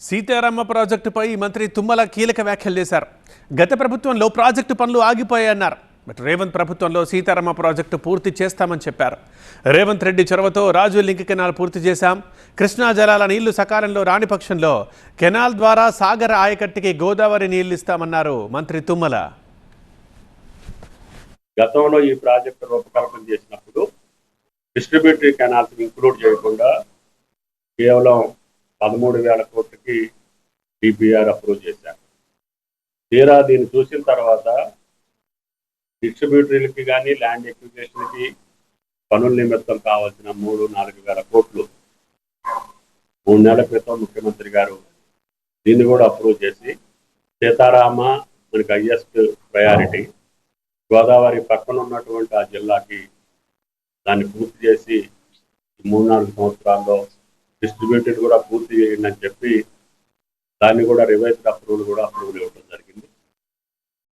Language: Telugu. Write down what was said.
సీతారామ ప్రాజెక్టుపై మంత్రి తుమ్మల కీలక వ్యాఖ్యలు చేశారు. గత ప్రభుత్వంలో ప్రాజెక్టు పనులు ఆగిపోయాయన్నారు. బట్ రేవంత్ ప్రభుత్వంలో సీతారామ ప్రాజెక్టు పూర్తి చేస్తామని చెప్పారు. రేవంత్ రెడ్డి చొరవతో రాజు లింక్ కెనాల్ పూర్తి చేశాం. కృష్ణా జలాల నీళ్ళు సకాలంలో రాని పక్షంలో కెనాల్ ద్వారా సాగర్ ఆయకట్టుకి గోదావరి నీళ్ళు ఇస్తామన్నారు మంత్రి తుమ్మల. గతంలో ఈ ప్రాజెక్టు రూపకల్పన చేసినప్పుడు డిస్ట్రిబ్యూటరీ కెనాల్స్ ఇంక్లూడ్ చేయకుండా కేవలం పదమూడు వేల కోట్లకి డిపిఆర్ అప్రూవ్ చేశారు. తీరా దీన్ని చూసిన తర్వాత డిస్ట్రిబ్యూటరీలకి కానీ ల్యాండ్ ఎక్విజేషన్కి పనుల నిమిత్తం కావాల్సిన మూడు నాలుగు వేల కోట్లు మూడు నెలల క్రితం ముఖ్యమంత్రి గారు దీన్ని కూడా అప్రూవ్ చేసి సీతారామ మనకి హయ్యెస్ట్ ప్రయారిటీ గోదావరి పక్కన ఉన్నటువంటి ఆ జిల్లాకి దాన్ని పూర్తి చేసి మూడు నాలుగు సంవత్సరాల్లో డిస్ట్రిబ్యూటెడ్ కూడా పూర్తి చేయండి అని చెప్పి దాన్ని కూడా రివైజ్డ్ అప్రూవల్ కూడా అప్రూవల్ ఇవ్వడం